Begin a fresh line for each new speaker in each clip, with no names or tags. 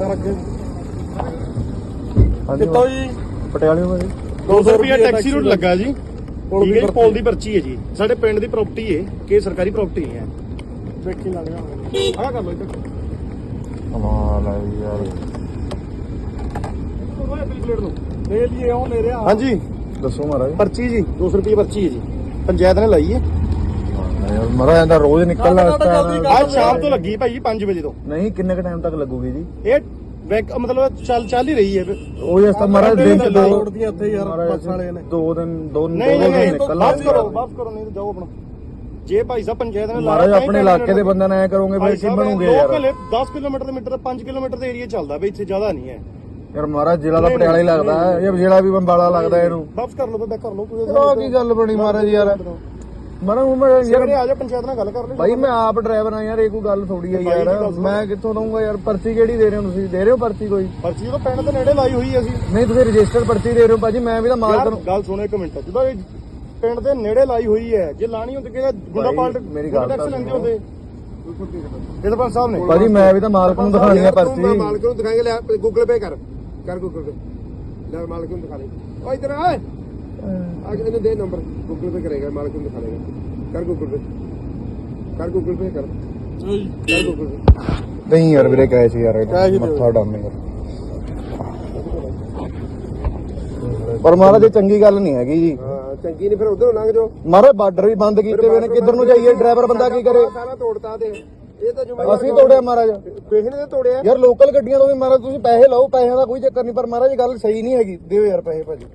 ਹਾਂਜੀ
ਕਿੱਥੋਂ ਜੀ?
ਪਟਿਆਲੇ ਤੋਂ ਜੀ।
200 ਰੁਪਏ ਟੈਕਸੀ ਰੂਟ ਲੱਗਾ ਜੀ।
ਪੁਲ ਦੀ
ਠੀਕ ਹੈ ਜੀ। ਪੋਲ ਦੀ ਪਰਚੀ ਹੈ ਜੀ। ਸਾਡੇ ਪਿੰਡ ਦੀ ਪ੍ਰਾਪਰਟੀ ਹੈ ਕਿ ਸਰਕਾਰੀ ਪ੍ਰਾਪਰਟੀ ਹੈ।
ਵੇਖੀ ਲੱਗ ਗਿਆ
ਆਹ ਕਰ ਲਓ ਇੱਧਰ।
ਕਮਾਲ ਹੈ ਯਾਰ।
ਓਏ ਬਿਲ ਪਲੇਟ ਨੂੰ
ਲੈ ਲਈਏ ਉਹ ਲੈ ਰਿਹਾ
ਹਾਂਜੀ
ਦੱਸੋ ਮਹਾਰਾਜ।
ਪਰਚੀ ਜੀ 200 ਰੁਪਏ ਪਰਚੀ ਹੈ ਜੀ। ਪੰਚਾਇਤ ਨੇ ਲਾਈ ਹੈ।
ਯਾਰ ਮਹਾਰਾਜ ਇਹਦਾ ਰੋਜ਼ ਨਿਕਲਣਾ।
ਅੱਜ ਸ਼ਾਮ ਤੋਂ ਲੱਗੀ ਭਾਈ 5 ਵਜੇ ਤੋਂ।
ਨਹੀਂ ਕਿੰਨੇ ਕ ਟਾਈਮ ਤੱਕ ਲੱਗੂਗੀ ਜੀ?
ਇਹ ਬੈਕ ਮਤਲਬ ਚੱਲ ਚੱਲ ਹੀ ਰਹੀ ਹੈ
ਉਹ ਇਸ ਤਾਂ ਮਹਾਰਾਜ ਦਿਨ ਚ ਦੋ
ਤੋੜਦੀਆਂ ਇੱਥੇ ਯਾਰ
ਮਹਾਰਾਜ
ਬੱਸ ਵਾਲੇ ਨੇ।
ਦੋ ਦਿਨ ਦੋ ਦਿਨ
ਨਹੀਂ
ਨਿਕਲਣਾ।
ਵਾਪਸ ਕਰੋ ਵਾਪਸ ਕਰੋ ਨਹੀਂ ਜਾਓ ਆਪਣਾ। ਜੇ ਭਾਈ ਸਾਹਿਬ ਪੰਚਾਇਤ ਨੇ
ਮਹਾਰਾਜ ਆਪਣੇ ਇਲਾਕੇ ਦੇ ਬੰਦਿਆਂ ਨਾਲ ਐ ਕਰੋਗੇ ਫਿਰ ਕੀ ਬਣੂਗੇ ਯਾਰ।
ਲੋਕਲ 10 ਕਿਲੋਮੀਟਰ ਦੇ ਮੀਟਰ 5 ਕਿਲੋਮੀਟਰ ਦੇ ਏਰੀਆ ਚੱਲਦਾ ਬਈ ਇੱਥੇ ਜ਼ਿਆਦਾ ਨਹੀਂ ਹੈ।
ਯਾਰ ਮਹਾਰਾਜ ਜ਼ਿਲ੍ਹਾ ਦਾ ਪਟਿਆਲਾ ਹੀ ਲੱਗਦਾ। ਹੈ ਇਹ ਜ਼ਿਲ੍ਹਾ ਵੀ ਬੰਬਾਲਾ ਲੱਗਦਾ ਇਹਨੂੰ।
ਵਾਪਸ ਕਰ ਲਓ ਬੈਕ ਕਰ ਲਓ ਕੋਈ
ਕੀ ਗੱਲ ਬਣੀ ਮਹਾਰਾਜ ਯਾਰ। ਹੁਣ ਮੈਂ ਯਾਰ
ਯਾਰ ਆ ਜਾ ਪੰਚਾਇਤ ਨਾਲ ਗੱਲ ਕਰ ਲੈ
ਭਾਈ ਮੈਂ ਆਪ ਡਰਾਈਵਰ ਆ ਯਾਰ ਇਹ ਕੋਈ ਗੱਲ ਥੋੜੀ ਆ ਯਾਰ। ਮੈਂ ਕਿੱਥੋਂ ਦਊਂਗਾ ਯਾਰ? ਪਰਚੀ ਕਿਹੜੀ ਦੇ ਰਹੇ ਹੋ ਤੁਸੀਂ? ਦੇ ਰਹੇ ਹੋ ਪਰਚੀ ਕੋਈ?
ਪਰਚੀ ਜਦੋਂ ਪਿੰਡ ਦੇ ਨੇੜੇ ਲਾਈ ਹੋਈ ਹੈ ਅਸੀਂ।
ਨਹੀਂ ਤੁਸੀਂ ਰਜਿਸਟਰਡ ਪਰਚੀ ਦੇ ਰਹੇ ਹੋ ਭਾਜੀ ਮੈਂ ਵੀ ਤਾਂ ਮਾਲਕ
ਯਾਰ
ਨੂੰ
ਗੱਲ ਸੁਣੋ ਇੱਕ ਮਿੰਟ। ਜਦੋਂ ਇਹ ਪਿੰਡ ਦੇ ਨੇੜੇ ਲਾਈ ਹੋਈ ਹੈ ਜੇ ਲਾਣੀ ਹੁੰਦੀ ਕਿ ਗੁੰਡਾ ਪਾਲਟ
ਮੇਰੀ ਗੱਲ ਤਾਂ
ਲੈਂਦੇ ਹੁੰਦੇ? ਇਹਦੇ ਸਾਹਿਬ ਨੇ।
ਭਾਜੀ ਮੈਂ ਵੀ ਤਾਂ ਮਾਲਕ ਨੂੰ ਦਿਖਾਣੀ ਆ ਪਰਚੀ।
ਮਾਲਕ ਨੂੰ ਦਿਖਾਏਗਾ ਲੈ ਗੂਗਲ ਪੇ ਕਰ। ਕਰ ਗੂਗਲ ਪੇ। ਲੈ ਮਾਲਕ ਨੂੰ ਦਿਖਾ ਦੇ। ਓ ਇਧਰ ਆ। ਆ ਕੇ ਇਹਨੂੰ ਦੇ ਨੰਬਰ ਗੂਗਲ ਪੇ ਕਰੇਗਾ ਮਾਲਕ ਨੂੰ ਦਿਖਾ ਦੇਗਾ। ਕਰ ਗੂਗਲ ਪੇ ਕਰ ਗੂਗਲ ਪੇ ਕਰ। ਕਰ ਗੂਗਲ ਪੇ
ਨਹੀਂ ਯਾਰ ਵੀਰੇ ਕੈਸ਼ ਯਾਰ। ਮੱਥਾ ਡਾਮੇ ਯਾਰ। ਪਰ ਮਹਾਰਾਜ ਇਹ ਚੰਗੀ ਗੱਲ ਨਹੀਂ ਹੈਗੀ ਜੀ।
ਹਾਂ ਚੰਗੀ ਨਹੀਂ ਫਿਰ ਉਧਰੋਂ ਲੰਘ ਜਾਓ।
ਮਹਾਰਾਜ ਬਾਰਡਰ ਵੀ ਬੰਦ ਕੀਤੇ ਹੋਏ ਨੇ ਕਿੱਧਰ ਨੂੰ ਜਾਈਏ? ਡਰਾਈਵਰ ਬੰਦਾ ਕੀ ਕਰੇ?
ਸਾਰਾ ਤੋੜਤਾ ਦੇ ਇਹ ਤਾਂ ਜ਼ਿੰਮੇਵਾਰ
ਅਸੀਂ ਤੋੜਿਆ ਮਹਾਰਾਜ।
ਕਿਸੇ ਨੇ ਤਾਂ ਤੋੜਿਆ।
ਯਾਰ ਲੋਕਲ ਗੱਡੀਆਂ ਤੋਂ ਵੀ ਮਹਾਰਾਜ ਤੁਸੀਂ ਪੈਸੇ ਲਓ ਪੈਸਿਆਂ ਦਾ ਕੋਈ ਚੱਕਰ ਨਹੀਂ ਪਰ ਮਹਾਰਾਜ ਗੱਲ ਸਹੀ ਨਹੀਂ ਹੈਗੀ। ਦਿਓ ਯਾਰ ਪੈਸੇ ਭਾਜੀ।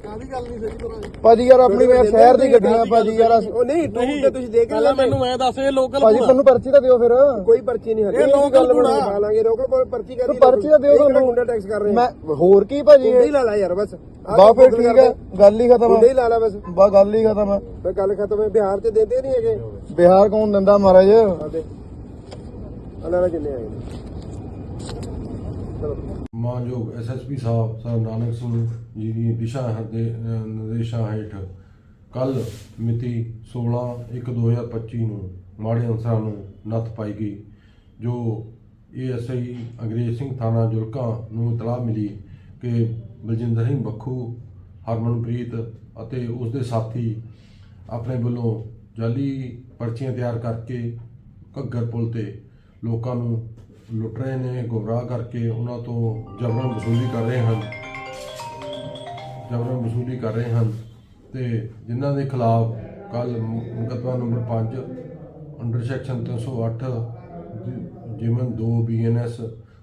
ਕਾਹਦੀ ਗੱਲ ਨਹੀਂ ਸਹੀ ਤਰ੍ਹਾਂ
ਭਾਜੀ ਯਾਰ ਆਪਣੀ ਯਾਰ ਸ਼ਹਿਰ ਦੀ ਗੱਡੀਆਂ ਭਾਜੀ ਯਾਰ ਅਸੀਂ-
ਉਹ ਨਹੀਂ ਟੂਰ ਤੇ ਤੁਸੀਂ ਦੇਖ
ਪਹਿਲਾਂ ਮੈਨੂੰ ਐ ਦੱਸ ਇਹ ਲੋਕਲ
ਭਾਜੀ ਤੁਹਾਨੂੰ ਪਰਚੀ ਤਾਂ ਦਿਓ ਫਿਰ।
ਕੋਈ ਪਰਚੀ ਨਹੀਂ
ਇਹ ਲੋਕਲ ਕੂੜਾ।
ਬਣਾ ਲਾਂਗੇ ਲੋਕਲ ਕੋਲ ਪਰਚੀ ਕਰ
ਤੂੰ ਪਰਚੀ ਤਾਂ ਦਿਓ
ਤੁਹਾਨੂੰ
ਤੁਹਾਨੂੰ
ਗੁੰਡਾ ਟੈਕਸ ਕਰ ਰਹੇ
ਮੈਂ ਹੋਰ ਕੀ ਭਾਜੀ?
ਹੀ ਲਾ ਲਾ ਯਾਰ ਬਸ।
ਬਾ ਫਿਰ ਠੀਕ ਹੈ। ਗੱਲ ਹੀ ਖਤਮ
ਹੀ
ਹੈ
ਲਾ ਲਾ ਬਸ।
ਬਾ ਗੱਲ ਹੀ ਖਤਮ ਹੈ
ਮੈਂ ਗੱਲ ਖਤਮ ਹੈ ਬਿਹਾਰ ਚ ਦਿੰਦੇ ਨਹੀਂ ਹੈਗੇ।
ਬਿਹਾਰ ਕੌਣ ਦਿੰਦਾ ਮਹਾਰਾਜ?
ਆਦੇ ਅਨਾਰਾ ਕਿੰਨੇ ਆਏ
ਮਾਨਯੋਗ ਐਸਐਸਪੀ ਸਾਹਿਬ, ਸਰ ਨਾਨਕ ਸਿੰਘ ਜੀ ਦੀ ਦਿਸ਼ਾ ਹਰਦੇ ਨਿਰਦੇਸ਼ਾਂ ਹੇਠ ਕੱਲ ਮਿਤੀ 16/1/2025 ਨੂੰ ਮਾੜੇ ਅਨਸਰਾਂ ਨੂੰ ਨੱਥ ਪਾਈ ਗਈ, ਜੋ ਏਐਸਆਈ ਅੰਗਰੇਜ਼ ਸਿੰਘ ਥਾਣਾ ਜੁਲਕਾ ਨੂੰ ਇਤਲਾਹ ਮਿਲੀ ਕਿ ਬਲਜਿੰਦਰ ਸਿੰਘ ਬੱਖੂ, ਹਰਮਨਪ੍ਰੀਤ ਅਤੇ ਉਸ ਦੇ ਸਾਥੀ ਆਪਣੇ ਵੱਲੋਂ ਜਾਲੀ ਪਰਚੀਆਂ ਤਿਆਰ ਕਰਕੇ ਘੱਗਰ ਪੁਲ ਤੇ ਲੋਕਾਂ ਨੂੰ ਲੁੱਟ ਰਹੇ ਨੇ, ਗੁੰਮਰਾਹ ਕਰਕੇ ਉਹਨਾਂ ਤੋਂ ਜਬਰਨ ਵਸੂਲੀ ਕਰ ਰਹੇ ਹਨ। ਜਬਰਨ ਵਸੂਲੀ ਕਰ ਰਹੇ ਹਨ ਤੇ ਜਿਨ੍ਹਾਂ ਦੇ ਖਿਲਾਫ ਕੱਲ ਮੁਕੱਦਮਾ ਨੰਬਰ 5 ਅੰਡਰ ਸੈਕਸ਼ਨ 308 ਜਿਮਨ 2 ਬੀਐਨਐਸ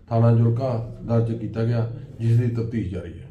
ਥਾਣਾ ਜੁਲਕਾ ਦਰਜ ਕੀਤਾ ਗਿਆ, ਜਿਸ ਦੀ ਤਫਤੀਸ਼ ਜਾਰੀ ਹੈ।